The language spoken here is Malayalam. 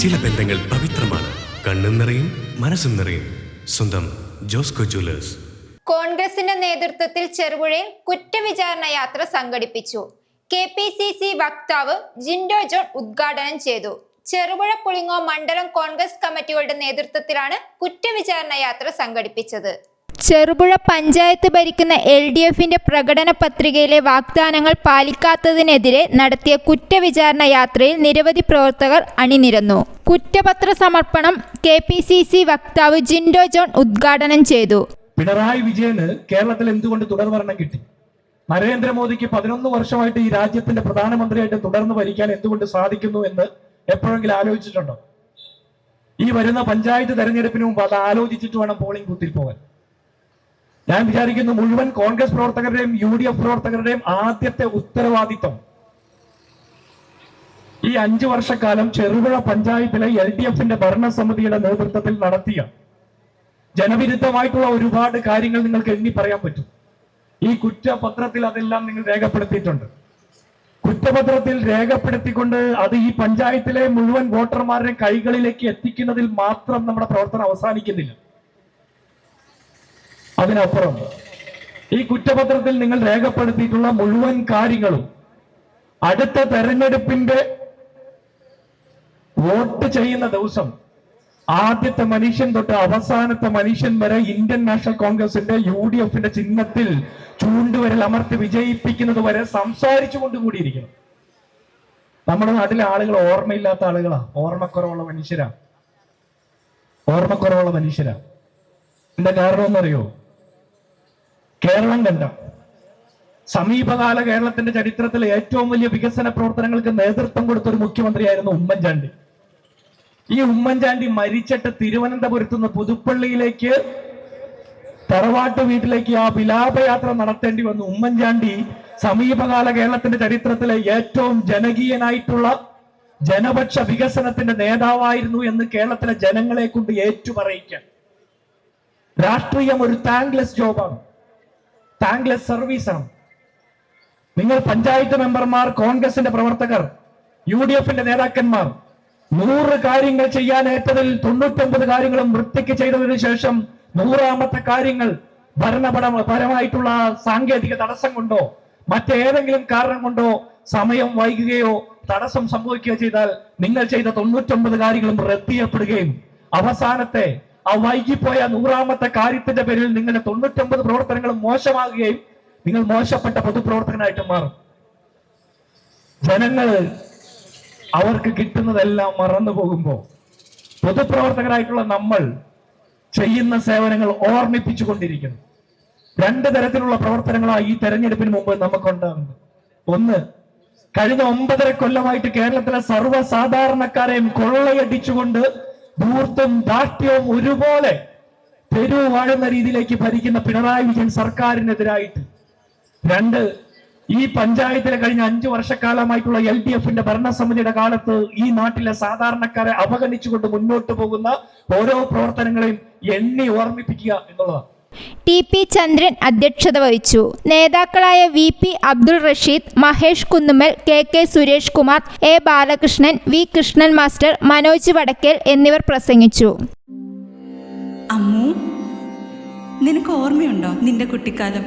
ചില ബന്ധങ്ങൾ പവിത്രമാണ്. കണ്ണും നിറയും മനസ്സും നിറയും. സ്വന്തം ജോസ്കോ ജ്വല്ലേഴ്സ്. കോൺഗ്രസിന്റെ നേതൃത്വത്തിൽ ചെറുപുഴയിൽ കുറ്റവിചാരണ യാത്ര സംഘടിപ്പിച്ചു. കെ പി സി സി വക്താവ് ജിൻഡോ ജോൺ ഉദ്ഘാടനം ചെയ്തു. ചെറുപുഴ പുളിങ്ങോ മണ്ഡലം കോൺഗ്രസ് കമ്മിറ്റികളുടെ നേതൃത്വത്തിലാണ് കുറ്റവിചാരണ യാത്ര സംഘടിപ്പിച്ചത്. ചെറുപുഴ പഞ്ചായത്ത് ഭരിക്കുന്ന എൽ ഡി എഫിന്റെ പ്രകടന പത്രികയിലെ വാഗ്ദാനങ്ങൾ പാലിക്കാത്തതിനെതിരെ നടത്തിയ കുറ്റവിചാരണ യാത്രയിൽ നിരവധി പ്രവർത്തകർ അണിനിരന്നു. കുറ്റപത്ര സമർപ്പണം കെ പി സി സി വക്താവ് ജിൻഡോ ജോൺ ഉദ്ഘാടനം ചെയ്തു. പിണറായി വിജയന് കേരളത്തിൽ എന്തുകൊണ്ട് തുടർഭരണം കിട്ടി? നരേന്ദ്രമോദിക്ക് പതിനൊന്ന് വർഷമായിട്ട് ഈ രാജ്യത്തിന്റെ പ്രധാനമന്ത്രിയായിട്ട് തുടർന്ന് ഭരിക്കാൻ എന്തുകൊണ്ട് സാധിക്കുന്നു എന്ന് എപ്പോഴെങ്കിലും ആലോചിച്ചിട്ടുണ്ടോ? ഈ വരുന്ന പഞ്ചായത്ത് തെരഞ്ഞെടുപ്പിന് മുമ്പ് അത് ആലോചിച്ചിട്ട് വേണം പോളിംഗ് ബൂത്തിൽ പോകാൻ. ഞാൻ വിചാരിക്കുന്നു മുഴുവൻ കോൺഗ്രസ് പ്രവർത്തകരുടെയും യു ഡി എഫ് പ്രവർത്തകരുടെയും ആദ്യത്തെ ഉത്തരവാദിത്വം. ഈ അഞ്ചു വർഷക്കാലം ചെറുപുഴ പഞ്ചായത്തിലെ എൽ ഡി എഫിന്റെ ഭരണസമിതിയുടെ നേതൃത്വത്തിൽ നടത്തിയ ജനവിരുദ്ധമായിട്ടുള്ള ഒരുപാട് കാര്യങ്ങൾ നിങ്ങൾക്ക് എണ്ണി പറയാൻ പറ്റും. ഈ കുറ്റപത്രത്തിൽ അതെല്ലാം നിങ്ങൾ രേഖപ്പെടുത്തിയിട്ടുണ്ട്. കുറ്റപത്രത്തിൽ രേഖപ്പെടുത്തിക്കൊണ്ട് അത് ഈ പഞ്ചായത്തിലെ മുഴുവൻ വോട്ടർമാരുടെ കൈകളിലേക്ക് എത്തിക്കുന്നതിൽ മാത്രം നമ്മുടെ പ്രവർത്തനം അവസാനിക്കുന്നില്ല. അതിനപ്പുറം ഈ കുറ്റപത്രത്തിൽ നിങ്ങൾ രേഖപ്പെടുത്തിയിട്ടുള്ള മുഴുവൻ കാര്യങ്ങളും അടുത്ത തെരഞ്ഞെടുപ്പിന്റെ വോട്ട് ചെയ്യുന്ന ദിവസം ആദ്യത്തെ മനുഷ്യൻ തൊട്ട് അവസാനത്തെ മനുഷ്യൻ വരെ ഇന്ത്യൻ നാഷണൽ കോൺഗ്രസിന്റെ യു ഡി എഫിന്റെ ചിഹ്നത്തിൽ ചൂണ്ടുവരൽ അമർത്തി വിജയിപ്പിക്കുന്നത് വരെ സംസാരിച്ചു കൊണ്ടുകൂടിയിരിക്കണം നമ്മുടെ നാട്ടിലെ ആളുകൾ ഓർമ്മയില്ലാത്ത ആളുകളാ. ഓർമ്മക്കുറവുള്ള മനുഷ്യരാ. ഓർമ്മക്കുറവുള്ള മനുഷ്യരാ. എന്താ കാരണം എന്നറിയോ? കേരളം കണ്ട സമീപകാല കേരളത്തിന്റെ ചരിത്രത്തിലെ ഏറ്റവും വലിയ വികസന പ്രവർത്തനങ്ങൾക്ക് നേതൃത്വം കൊടുത്ത ഒരു മുഖ്യമന്ത്രിയായിരുന്നു ഉമ്മൻചാണ്ടി. ഈ ഉമ്മൻചാണ്ടി മരിച്ചിട്ട് തിരുവനന്തപുരത്ത് നിന്ന് പുതുപ്പള്ളിയിലേക്ക് തറവാട്ട് വീട്ടിലേക്ക് ആ വിലാപയാത്ര നടത്തേണ്ടി വന്നു. ഉമ്മൻചാണ്ടി സമീപകാല കേരളത്തിന്റെ ചരിത്രത്തിലെ ഏറ്റവും ജനകീയനായിട്ടുള്ള ജനപക്ഷ വികസനത്തിന്റെ നേതാവായിരുന്നു എന്ന് കേരളത്തിലെ ജനങ്ങളെ കൊണ്ട് ഏറ്റുപറയിക്കാൻ. രാഷ്ട്രീയം ഒരു താങ്ക്ലെസ് ജോബാണ് താങ്ക്ലെസ് സർവീസാണ്. നിങ്ങൾ പഞ്ചായത്ത് മെമ്പർമാർ കോൺഗ്രസിന്റെ പ്രവർത്തകർ യു ഡി എഫിന്റെ നേതാക്കന്മാർ നൂറ് കാര്യങ്ങൾ ചെയ്യാൻ ഏറ്റതിൽ തൊണ്ണൂറ്റൊമ്പത് കാര്യങ്ങളും വൃത്തിക്ക് ചെയ്തതിനു ശേഷം നൂറാമത്തെ കാര്യങ്ങൾ ഭരണപരമായിട്ടുള്ള സാങ്കേതിക തടസ്സം കൊണ്ടോ മറ്റേതെങ്കിലും കാരണം കൊണ്ടോ സമയം വൈകുകയോ തടസ്സം സംഭവിക്കുകയോ ചെയ്താൽ നിങ്ങൾ ചെയ്ത തൊണ്ണൂറ്റൊമ്പത് കാര്യങ്ങളും റദ്ദ് ചെയ്യപ്പെടുകയും അവസാനത്തെ ആ വൈകിപ്പോയ നൂറാമത്തെ കാര്യത്തിന്റെ പേരിൽ നിങ്ങളുടെ തൊണ്ണൂറ്റൊമ്പത് പ്രവർത്തനങ്ങളും മോശമാകുകയും നിങ്ങൾ മോശപ്പെട്ട പൊതുപ്രവർത്തകനായിട്ട് മാറും. ജനങ്ങൾ അവർക്ക് കിട്ടുന്നതെല്ലാം മറന്നു പോകുമ്പോ പൊതുപ്രവർത്തകരായിട്ടുള്ള നമ്മൾ ചെയ്യുന്ന സേവനങ്ങൾ ഓർമ്മിപ്പിച്ചു കൊണ്ടിരിക്കുന്നു രണ്ട് തരത്തിലുള്ള പ്രവർത്തനങ്ങളാണ് ഈ തെരഞ്ഞെടുപ്പിന് മുമ്പ് നമുക്കുണ്ടാകുന്നത് ഒന്ന് കഴിഞ്ഞ ഒമ്പതര കൊല്ലമായിട്ട് കേരളത്തിലെ സർവസാധാരണക്കാരെയും കൊള്ളയടിച്ചുകൊണ്ട് ധൂർത്തും ദാഷ്ട്യവും ഒരുപോലെ തെരുവ് വാഴുന്ന രീതിയിലേക്ക് ഭരിക്കുന്ന പിണറായി വിജയൻ സർക്കാരിനെതിരായിട്ട്. രണ്ട് ഈ പഞ്ചായത്തിലെ കഴിഞ്ഞ അഞ്ചു വർഷക്കാലമായിട്ടുള്ള എൽ ഡി എഫിന്റെ ഭരണസമിതിയുടെ കാലത്ത് ഈ നാട്ടിലെ സാധാരണക്കാരെ അവഗണിച്ചുകൊണ്ട് മുന്നോട്ട് പോകുന്ന ഓരോ പ്രവർത്തനങ്ങളെയും എണ്ണി ഓർമ്മിപ്പിക്കുക എന്നുള്ളതാണ്. ടി പി ചന്ദ്രൻ അധ്യക്ഷത വഹിച്ചു. നേതാക്കളായ V P Abdul Rasheed Mahesh Kunnummal K K Suresh Kumar A Balakrishnan V Krishnan master Manoj Vadakkel എന്നിവർ പ്രസംഗിച്ചു. അമ്മു നിനക്ക് ഓർമ്മയുണ്ടോ നിന്റെ കുട്ടിക്കാലം?